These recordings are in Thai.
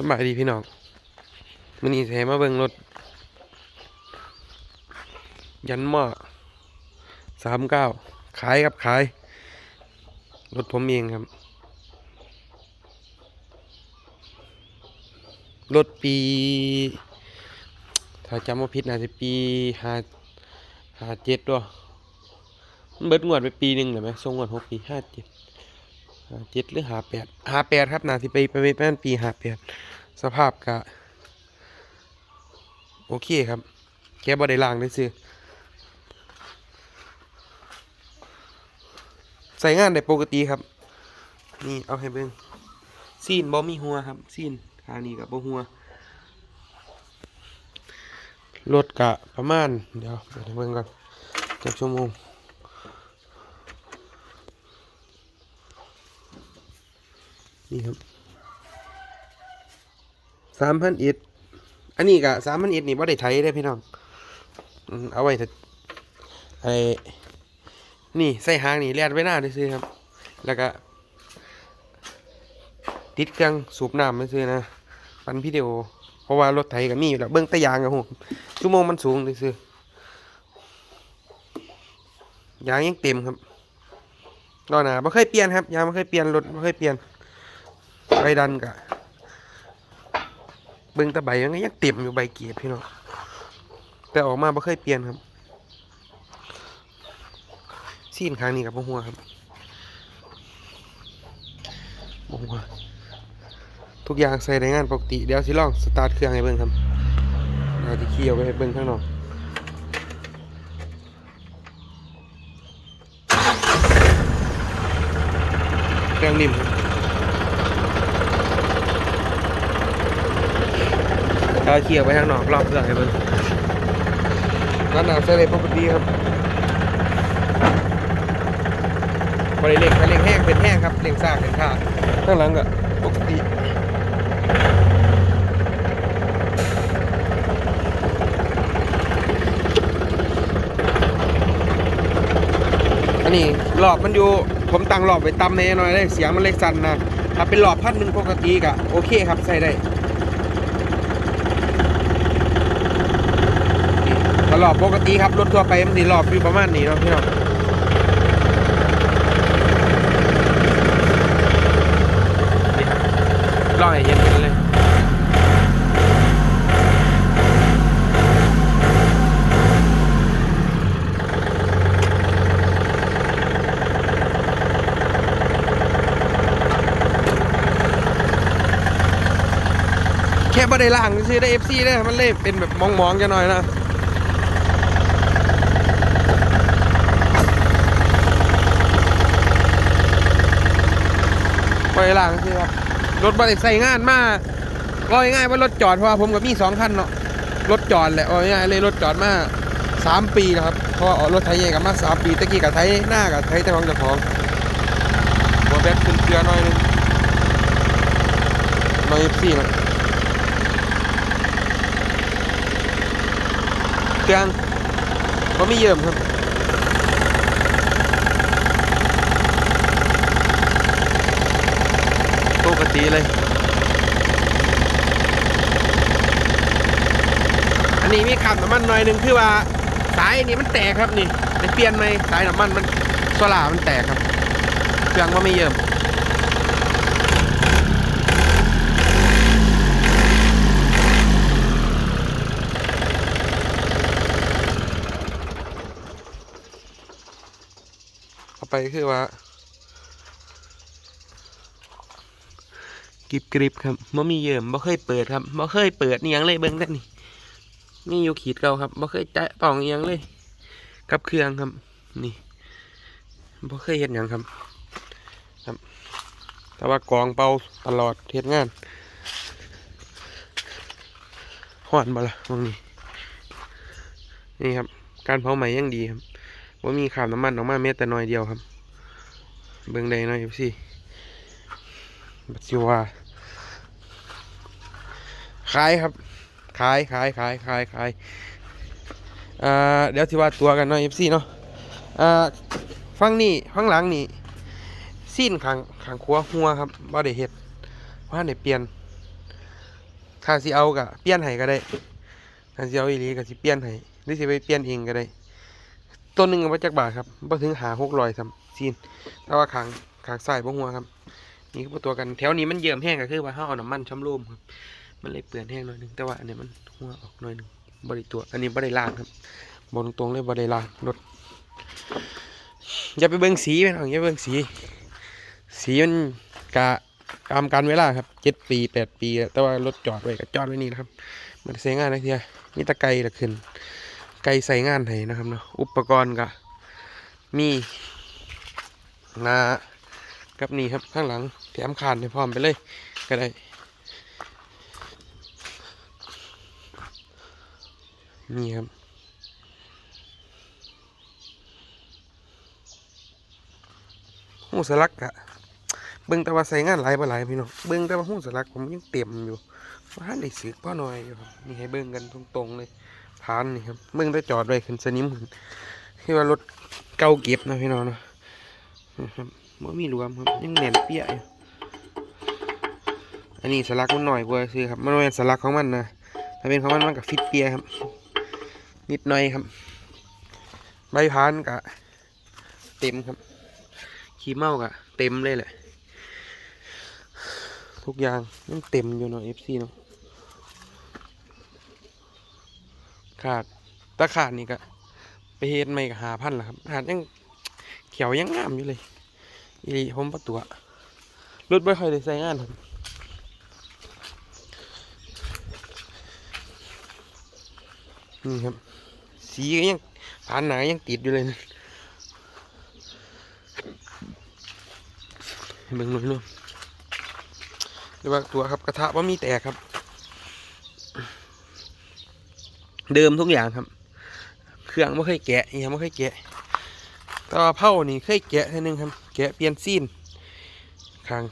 สบายดีพี่น้องมันนี้แถมาเบิ่งรถ ยันหม้อสามเก้าขายครับขาย รถผมเองครับ รถปี ถ้าจำว่าผิดน่าจะปีห้าห้าเจ็ดด้วยมันเบิดงวดไปปีหนึ่งเหรือไหมส่งงวดหกปีห้าเจ็ดห้าเจ็ดหรือห้าแปดห้าแปดครับน่าจะไปไปไปประมาณปีห้าแปด สภาพกะโอเคครับ แค่บ่ได้ล้างได้ซื้อใส่งานได้ปกติครับ นี่เอาให้เบิ่งซีนบ่มีหัวครับซีนขางนี้กับบ่หัวรถกะประมาณ เดี๋ยวเดี๋ยวเบิ่งก่อนจักชั่วโมงนี่ครับ สามพันอิดอันนี้กะสามพันอิดนี่บ่ได้ไถได้พี่น้องเอาไว้ถอะไอ้นี่ใส่หางนี่แล่นไว้หน้าได้ซื้อครับ แล้วก็ ติดเครื่องสูบน้ำไม่ซื้อนะปันวิดีโอเพราะว่ารถไถก็มีอยู่แล้วเบิ้องตะยางกับหูชั่วโมงมันสูงเลยซื้อยางยังเต็มครับรอหนาไม่เคยเปลี่ยนครับยางไม่เคยเปลี่ยนรถไม่เคยเปลี่ยนใบดันกะ เบิ้งตะใบมันก็ยังเต็มอยู่ใบเกียร์พี่น้องแต่ออกมาไม่เคยเปลี่ยนครับซีนครั้งนี้กับพวกหัวครับพวกหัวทุกอย่างใส่ในงานปกติเดี๋ยวสิลองสตาร์ทเครื่องให้เบิ่งครับเดี๋ยวสิขี่ออกไปให้เบิ่งข้างนอกเครื่องนิ่มครับ เดี๋ยวขี่ออกไปข้างนอกรอบเครื่องให้เบิ่งนั่นน่ะใส่ได้ปกติครับบริเล็งถ้าเล็งแห้งเป็นแห้งครับเล็งซากเป็นขาข้างหลังก็ปกติอันนี้หลอบมันอยู่ผมตั้งหลอบไว้ต่ำในหน่อยได้เสียงมันเล็กสั่นนะถ้าเป็นหลอบพันหนึ่งปกติก็โอเคครับใส่ได้ นี่ถ้าหลอบปกติครับ รถทั่วไปมันสิหลอบอยู่ประมาณนี้เนาะพี่น้องลองให้เห็นเลยแค่บ่ได้ล่างซื้อได้ FC ได้มันเลยเป็นแบบมองๆจะหน่อยนะ บ่ได้ล่างซื้อครับรถบ่ได้ใส่งานมาก็ง่ายๆว่ารถจอดเพราะว่าผมกับมีสองคันเนาะรถจอดแหละเอาง่ายๆเลยรถจอดมาสามปีแล้วครับเพราะรถไถใหญ่กับมาสามปีตะกี้กับไถหน้ากับไถแต่ของเจ้าของหัวแบตขึ้นเกลือหน่อยหนึงหน่อย FC เนะเครื่องก็ไม่เยิ่มครับ ปก ติเลย อันนี้มีขับน้ำมันหน่อยหนึ่งคือว่าสายนี่มันแตกครับนี่ไปเปลี่ยนไหมสายน้ำมันมันโซล่ามันแตกครับ เครื่องก็ไม่เยิ่มเอาไปคือว่า กริบกริบครับบ่มีเยิ่มบ่เคยเปิดครับบ่เคยเปิดนี่ยังเลยเบิ่งแต่นี่นี่อยู่ขีดเก่าครับบ่เคยแตะต้องอิหยังเลย กับเครื่องครับ นี่บ่เคยเห็นหยังครับ ครับ แต่ว่ากองเป่าตลอดเฮ็ดงานห่อนบ่ละตรงนี้ นี่ครับ การเผาไหมยังดีครับว่ามีขาบน้ำมันออกมาแม้แต่น้อยเดียวครับ เบิ่งได้หน่อยสิ บัดสิวาขายครับ ขายขายขายขายขายอ่าเดี๋ยวที่ว่าตัวกันหน่อยสิเนาะอ่าฟังนี่ฟังหลังนี่ซีนขางขางขวหัวครับบ่ได้เฮ็ดว่าได้เปลี่ยนถ้าสิเอาก็เปลี่ยนให้ก็ได้ถ้าสิเอาอีหลีก็สิเปลี่ยนให้หรือสิไปเปลี่ยนเองก็ได้ตัวหนึ่งก็บ่จักบาทครับบ่ถึงหา600ซ้ำซีนแต่ว่าข้างข้างซ้ายบ่ฮู้ครับ นี่คือตัวกันแถวนี้มันเยิ่มแห้งก็คือว่าเฮาเอาน้ำมันช้ำโรมครับมันเลยเปื้อนแห้งหน่อยหนึงแต่ว่าอันนี้มันหัวออกหน่อยหนึงบ่ได้ตัวอันนี้บ่ได้ล้างครับบอกตรงๆเลยบ่ได้ล้างรถอย่าไปเบิ่งสีพี่น้องอย่าเบิ่งสี สีมันกะตามการเวลาครับเจ็ดปีแปดปี แต่ว่ารถจอดไว้ก็จอดไว้นี่นะครับมันใช้งานนะเทียมีตะไกลละขึ้น ไกลใส่งานให้นะครับเนาะอุปกรณ์ก็มีนา กับนี่ครับข้างหลังแถมคานให้พร้อมไปเลยก็ได้นี่ครับหูสลักอะเบิ่งแต่ว่าใส่งานหลายบ่หลายพี่น้องเบิ่งแต่ว่าหูสลักผมยังเต็มอยู่ว่าได้สึกพ่อหน่อยอยู่ครับนี่ให้เบิ่งกันตรงๆเลยพานนี่ครับเบิ่งแต่จอดไว้ขึ้นสนิมขึ้นที่ว่ารถเก่าเก็บนะพี่น้องเนาะนะครับ บ่มีรวมครับ ยังแน่นเปี้ยอยู่อันนี้สลักมันหน่อยกว่าซื้อครับมันเป็นสลักของมันนะถ้าเป็นของมันมันก็ฟิตเปียครับ นิดหน่อยครับ ใบพานกะเต็มครับ ขี้เมากะเต็มเลยแหละ ทุกอย่างยังเต็มอยู่เนาะ FC เนาะขาดตาขาดนี่ก็ไปเฮ็ดไม่ก็หาพันละครับขาดยังเขียวยังงามอยู่เลย อีลีผมประตัวรถไม่ค่อยได้ใช้งานครับนี่ครับ สีก็ยังผ่านหนายังติดอยู่เลยนะเบิ่งหน่อยนู่นเรียกว่าตัวครับกระทะว่ามีแตกครับ เดิมทุกอย่างครับ เครื่องไม่เคยแกะยังไม่เคยแกะแต่ว่าเผานี่เคยแกะทีนึงครับ แกะเปลี่ยนซีนข้าง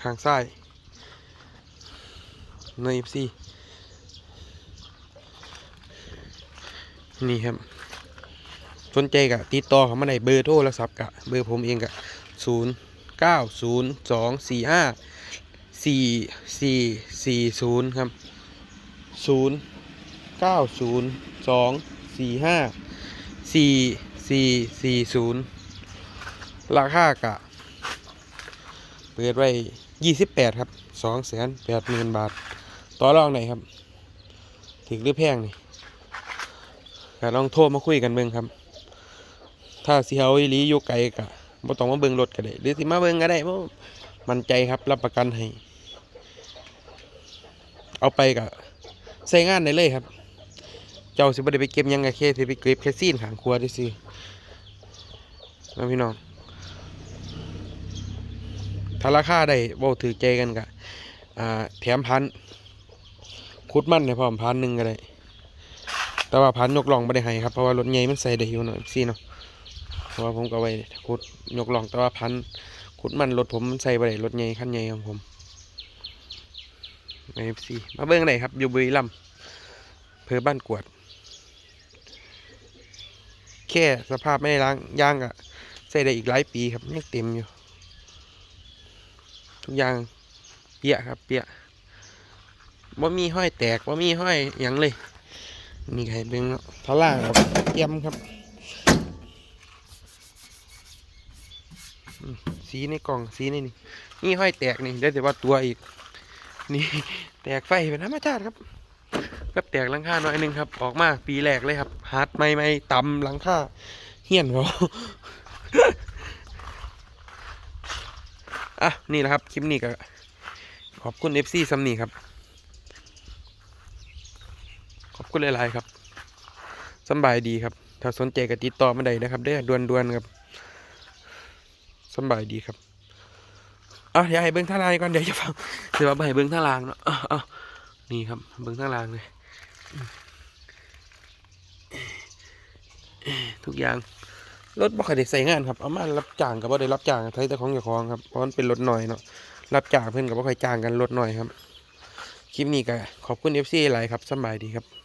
ข้างซ้ายในซีนี่ครับ สนใจกะติดต่อเขามาในเบอร์โทรศัพท์กะ เบอร์ผมเองกะศูนย์เก้าศูนย์สองสี่ห้าสี่สี่สี่ศูนย์ครับศูนย์เก้าศูนย์สองสี่ห้าสี่สี่สี่ศูนย์ ราคากะ เปิดไว้ยี่สิบแปดครับสองแสนแปดหมื่นบาท ต่อรองไหนครับ ถึงหรือแพงนี่ก็ลองโทรมาคุยกันเบิ่งครับ ถ้าสิเฮาอีหลีอยู่ไกลกะบ่ต้องมาเบิ่งรถก็ได้หรือสิมาเบิ่งก็ได้บ่มั่นใจครับรับประกันให้ เอาไปก็ใช้งานได้เลยครับ เจ้าสิบ่ได้ไปเก็บยังก็แค่สิไปเก็บแค่ซีนขางครัวซื่อๆนะพี่น้อง ถ้าราคาได้บ่ถือใจกันก็อ่าแถมพันคุดมันให้พร้อมพันหนึ่งก็ได้ แต่ว่าพันยกลองไม่ได้ให้ครับ เพราะว่ารถใหญ่มันใส่ได้อยู่เนาะซี่เนาะเพราะว่าผมก็ไว้ขุดยกลองแต่ว่าพันขุดมันรถผมมันใส่ไปได้รถใหญ่คันใหญ่ของผมในซีมาเบิ้งได้ครับ อยู่บุรีรัมย์อำเภอบ้านกวด แค่สภาพไม่ได้ล้างยางอะใส่ได้อีกหลายปีครับยังเต็มอยู่ ทุกอย่างเปียครับ เปียว่ามีห้อยแตกว่ามีห้อยหยังเลย นี่ไงเบิ่งเนาะทาล่างออกเตรียมครับ สีในกล่องสีในนี่นี่ห้อยแตกนี่ได้แต่ว่าตัวอีก นี่แตกไฟเป็นธรรมชาติครับก็แตกหลังคาหน่อยหนึงครับ ออกมาปีแรกเลยครับฮาร์ดไม่ไม่ต่ำหลังคาเฮี้ยนเขา อะนี่แหละครับคลิปนี้ก็ขอบคุณ FC ซัมนี่ครับ ขอบคุณหลาย ๆ ครับสบายดีครับ ถ้าสนใจก็ติดต่อมาได้นะครับเด้ด่วนๆครับสบายดีครับเอาเดี๋ยวให้เบิ้งท่ารางก่อนเดี๋ยวจะฟังเดี๋ยวมาให้เบิ้งท่ารางเนาะอาเอนี่ครับเบิ้งท่ารางเลยทุกอย่าง รถบ่ค่อยได้ใส่งานครับเอามารับจ้างกับบ่ได้รับจ้างใช้แต่ของเจ้าของครับเพราะมันเป็นรถหน่อยเนาะรับจ้างเพิ่นกับบ่ค่อยจ้างกันรถหน่อยครับคลิปนี้ก็ขอบคุณ FC หลายครับสบายดีครับ